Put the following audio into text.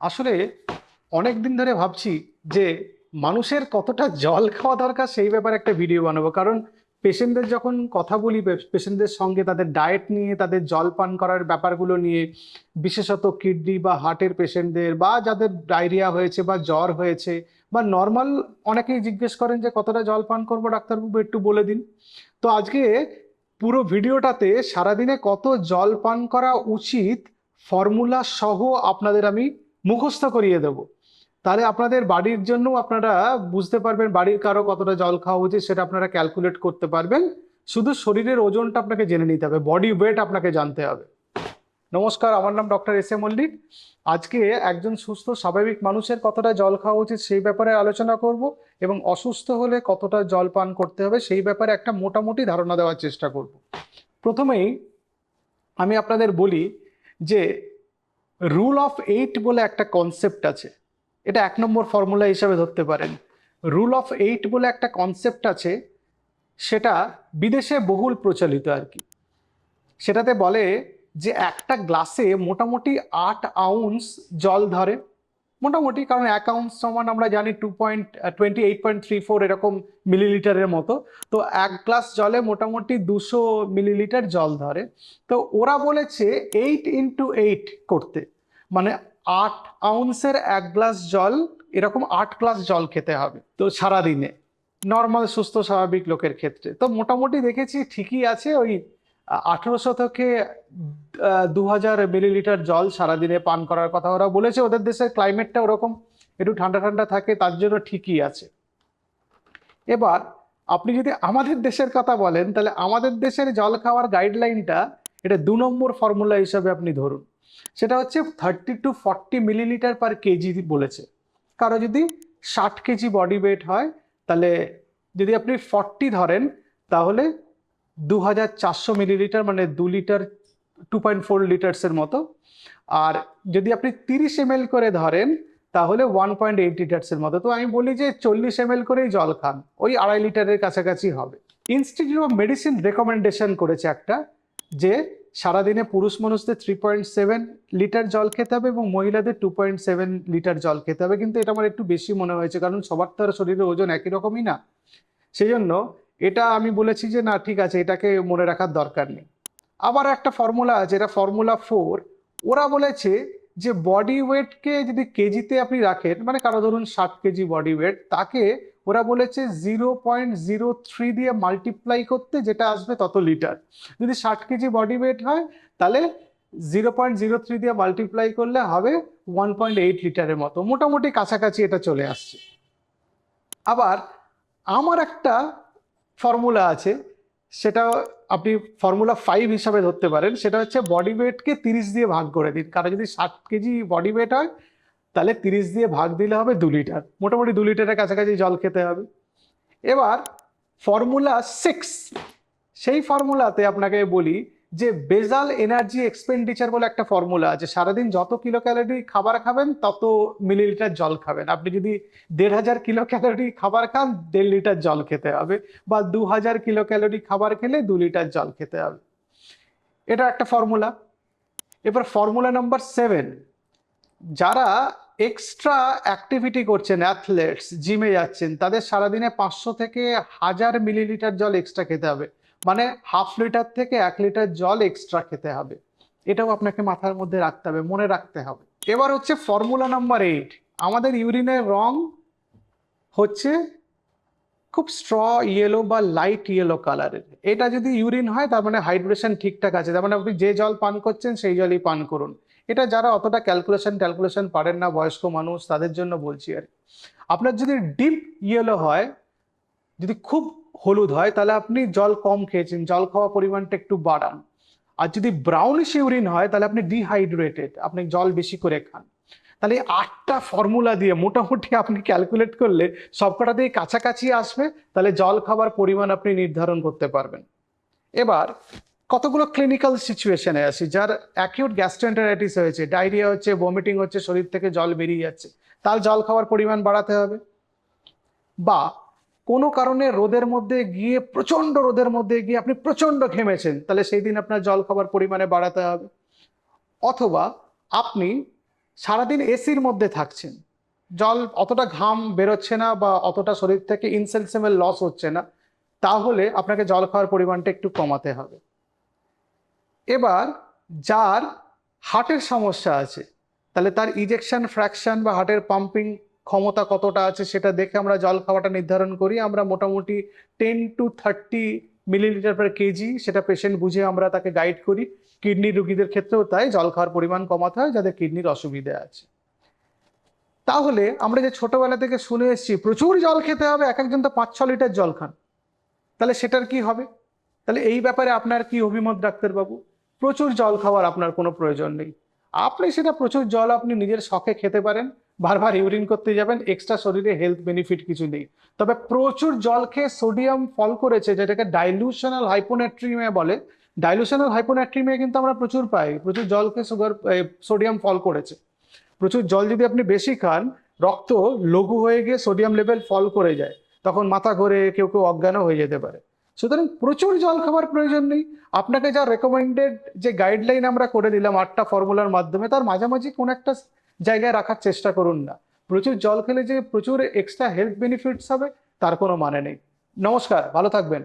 আসলে অনেক দিন ধরে ভাবছি যে মানুষের কতটা জল খাওয়া দরকার সেই ব্যাপারে একটা ভিডিও বানাবো। কারণ পেশেন্টদের যখন কথা বলি পেশেন্টদের সঙ্গে তাদের ডায়েট নিয়ে, তাদের জল পান করার ব্যাপারগুলো নিয়ে, বিশেষত কিডনি বা হার্টের পেশেন্টদের বা যাদের ডায়রিয়া হয়েছে বা জ্বর হয়েছে বা নর্মাল অনেকেই জিজ্ঞেস করেন যে, কতটা জল পান করব? ডাক্তারবাবু, একটু বলে দিন। তো আজকে পুরো ভিডিওটাতে সারাদিনে কত জল পান করা উচিত ফর্মুলা সহ আপনাদের আমি মুখস্থ করিয়ে দেব। তাহলে আপনাদের বাড়ির জন্য আপনারা বুঝতে পারবেন বাড়ির কারও কতটা জল খাওয়া উচিত, সেটা আপনারা ক্যালকুলেট করতে পারবেন। শুধু শরীরের ওজনটা আপনাকে জেনে নিতে হবে বডি ওয়েট আপনাকে জানতে হবে। নমস্কার, আমার নাম ডক্টর এস এ মল্লিক। আজকে একজন সুস্থ, স্বাভাবিক মানুষের কতটা জল খাওয়া উচিত সেই ব্যাপারে আলোচনা করব এবং অসুস্থ হলে কতটা জল পান করতে হবে সেই ব্যাপারে একটা মোটামুটি ধারণা দেওয়ার চেষ্টা করব। প্রথমেই আমি আপনাদের বলি যে রুল অফ এইট বলে একটা কনসেপ্ট আছে। এটা এক নম্বর ফর্মুলা হিসাবে ধরতে পারেন। রুল অফ এইট বলে একটা কনসেপ্ট আছে, সেটা বিদেশে বহুল প্রচলিত আর কি। সেটাতে বলে যে একটা গ্লাসে মোটামুটি আট আউন্স জল ধরে। মোটামুটি কারণ এক আউন্স সমান আমরা জানি two point twenty eight point three four এরকম মিলিলিটারের মতো। তো এক গ্লাস জলে মোটামুটি দুশো মিলিলিটার জল ধরে। তো ওরা বলেছে এইট ইন্টু এইট করতে। মানে আট আউন্সের এক গ্লাস জল, এরকম আট গ্লাস জল খেতে হবে তো সারাদিনে। নর্মাল সুস্থ, স্বাভাবিক লোকের ক্ষেত্রে। তো মোটামুটি দেখেছি ঠিকই আছে ওই আঠেরোশো থেকে দু হাজার মিলিলিটার জল সারাদিনে পান করার কথা ওরা বলেছে। ওদের দেশের ক্লাইমেটটা ওরকম, একটু ঠান্ডা ঠান্ডা থাকে, তার জন্য ঠিকই আছে। এবার, আপনি যদি আমাদের দেশের কথা বলেন, তাহলে আমাদের দেশের জল খাওয়ার গাইডলাইনটা এটা দু নম্বর ফর্মুলা হিসাবে আপনি ধরুন। সেটা হচ্ছে thirty to forty millilitre per KG বলেছে। কারও যদি ষাট কেজি বডি ওয়েট হয়, তাহলে যদি আপনি ফর্টি ধরেন, তাহলে দু হাজার চারশো মিলিলিটার মানে দু লিটার টু পয়েন্ট ফোর লিটার্সের মতো। আর যদি আপনি তিরিশ এম করে ধরেন, তাহলে ওয়ান পয়েন্ট এইট লিটার্সের মতো। তো আমি বলি যে চল্লিশ এম করেই জল খান, ওই আড়াই লিটারের কাছাকাছি হবে। ইনস্টিটিউট অফ মেডিসিন রেকমেন্ডেশন করেছে একটা, যে সারাদিনে পুরুষ মানুষদের থ্রি পয়েন্ট সেভেন লিটার জল খেতে হবে এবং মহিলাদের টু পয়েন্ট সেভেন লিটার জল খেতে হবে। কিন্তু এটা আমার একটু বেশি মনে হয়েছে, কারণ সবার তো আর শরীরের ওজন একই রকমই না। সেই জন্য এটা আমি বলেছি যে, না, ঠিক আছে, এটাকে মনে রাখার দরকার নেই। আবার একটা ফর্মুলা আছে, এটা ফর্মুলা ফোর ওরা বলেছে যে বডি ওয়েটকে যদি কেজিতে আপনি রাখেন মানে কারও ধরুন ষাট কেজি বডি ওয়েট তাকে ওরা বলেছে জিরো পয়েন্ট জিরো থ্রি দিয়ে মাল্টিপ্লাই করতে যেটা আসবে তত লিটার যদি ষাট কেজি বডি ওয়েট হয়, তাহলে জিরো পয়েন্ট জিরো থ্রি দিয়ে মাল্টিপ্লাই করলে হবে ওয়ান পয়েন্ট এইট লিটারের মতো। মোটামুটি কাছাকাছি এটা চলে আসছে। আবার আমার একটা ফর্মুলা আছে, সেটা আপনি ফর্মুলা ফাইভ হিসাবে ধরতে পারেন। সেটা হচ্ছে বডি ওয়েটকে তিরিশ দিয়ে ভাগ করে দিন। কারণ যদি ষাট কেজি বডি ওয়েট হয় তাহলে তিরিশ দিয়ে ভাগ দিলে হবে দু লিটার। মোটামুটি দু লিটারের কাছাকাছি জল খেতে হবে। এবার ফর্মুলা সিক্স সেই ফর্মুলাতে আপনাকে বলি যে বেজাল এনার্জি এক্সপেন্ডিচার বলে একটা ফর্মুলা আছে। সারাদিন যত কিলো ক্যালোরি খাবার খাবেন, তত মিলিলিটার জল খাবেন। আপনি যদি দেড় হাজার কিলো ক্যালোরি খাবার খান, দেড় লিটার জল খেতে হবে বা দু হাজার কিলো ক্যালোরি খাবার খেলে দু লিটার জল খেতে হবে। এটা একটা ফর্মুলা এবার ফর্মুলা নাম্বার সেভেন যারা এক্সট্রা অ্যাক্টিভিটি করছেন অ্যাথলেটস জিমে যাচ্ছেন, তাদের সারাদিনে পাঁচশো থেকে হাজার মিলিলিটার জল এক্সট্রা খেতে হবে। মানে হাফ লিটার থেকে এক লিটার জল এক্সট্রা খেতে হবে। এটাও আপনাকে মাথার মধ্যে রাখতে হবে, মনে রাখতে হবে। এবার হচ্ছে ফর্মুলা নাম্বার এইট আমাদের ইউরিনের রং হচ্ছে খুব স্ট্র ইয়েলো বা লাইট ইয়েলো কালারের এটা যদি ইউরিন হয়, তার মানে হাইড্রেশন ঠিকঠাক আছে। তার মানে আপনি যে জল পান করছেন, সেই জলই পান করুন। এটা যারা অতটা ক্যালকুলেশন ট্যালকুলেশন পারেন না, বয়স্ক মানুষ, তাদের জন্য বলছি আর। আপনার যদি ডিপ ইয়েলো হয়, যদি খুব হলুদ হয়, তাহলে আপনি জল কম খেয়েছেন, জল খাওয়া পরিমাণটা একটু বাড়ান। আর যদি ব্রাউনিশ ইউরিন হয়, তাহলে আপনি ডিহাইড্রেটেড আপনি জল বেশি করে খান। তাহলে আটটা ফর্মুলা দিয়ে মোটামুটি আপনি ক্যালকুলেট করলে সবকটা দিয়ে কাছাকাছি আসবে, তাহলে জল খাবার পরিমাণ আপনি নির্ধারণ করতে পারবেন। এবার কতগুলো ক্লিনিক্যাল সিচুয়েশনে আসি যার অ্যাকিউট গ্যাস্ট্রেন্টারাইটিস হয়েছে ডায়রিয়া হচ্ছে ভমিটিং হচ্ছে, শরীর থেকে জল বেরিয়ে যাচ্ছে। তার জল খাওয়ার পরিমাণ বাড়াতে হবে বা কোনো কারণে রোদের মধ্যে গিয়ে প্রচণ্ড রোদের মধ্যে গিয়ে আপনি প্রচণ্ড ঘেমেছেন, তাহলে সেই দিন আপনার জল খাবার পরিমাণে বাড়াতে হবে। অথবা আপনি সারাদিন এসির মধ্যে থাকছেন, জল অতটা ঘাম বেরোচ্ছে না বা অতটা শরীর থেকে ইনসেন্সিবল লস হচ্ছে না, তাহলে আপনাকে জল খাওয়ার পরিমাণটা একটু কমাতে হবে। এবার যার হার্টের সমস্যা আছে, তাহলে তার ইজেকশন ফ্র্যাকশন বা হার্টের পাম্পিং ক্ষমতা কতটা আছে সেটা দেখে আমরা জল খাওয়াটা নির্ধারণ করি। আমরা মোটামুটি ten to thirty millilitre per KG সেটা পেশেন্ট বুঝে আমরা তাকে গাইড করি। কিডনি রুগীদের ক্ষেত্রেও তাই জল খাওয়ার পরিমাণ কমাতে হয় যাদের কিডনির অসুবিধা আছে। তাহলে আমরা যে ছোটবেলা থেকে শুনে এসেছি, প্রচুর জল খেতে হবে, এক একজন তো পাঁচ ছ লিটার জল খান। তাহলে সেটার কি হবে? তাহলে এই ব্যাপারে আপনার কি অভিমত ডাক্তারবাবু? প্রচুর জল খাওয়ার আপনার কোনো প্রয়োজন নেই। আপনি সেটা প্রচুর জল আপনি নিজের শখে খেতে পারেন, বারবার ইউরিন করতে যাবেন এক্সট্রা শরীরে হেলথ বেনিফিট কিছু নেই। তবে প্রচুর জল খেয়ে সোডিয়াম ফল করেছে, যেটাকে ডাইলুশনাল হাইপোনেট্রিমিয়া বলে। ডাইলুশনাল হাইপোনেট্রিমিয়া কিন্তু আমরা প্রচুর পাই, প্রচুর জল খেয়ে সুগার সোডিয়াম ফল করেছে। প্রচুর জল যদি আপনি বেশি খান, রক্ত লঘু হয়ে গিয়ে সোডিয়াম লেভেল ফল করে যায়, তখন মাথা ঘোরে, কেউ কেউ অজ্ঞানও হয়ে যেতে পারে। সুতরাং প্রচুর জল খাবার প্রয়োজন নেই। আপনাকে যা রেকমেন্ডেড যে গাইডলাইন আমরা করে দিলাম আটটা ফর্মুলার মাধ্যমে, তার মাঝামাঝি কোন একটা জায়গায় রাখার চেষ্টা করুন না। প্রচুর জল খেলে যে প্রচুর এক্সট্রা হেলথ বেনিফিটস হবে, তার কোনো মানে নেই। নমস্কার, ভালো থাকবেন।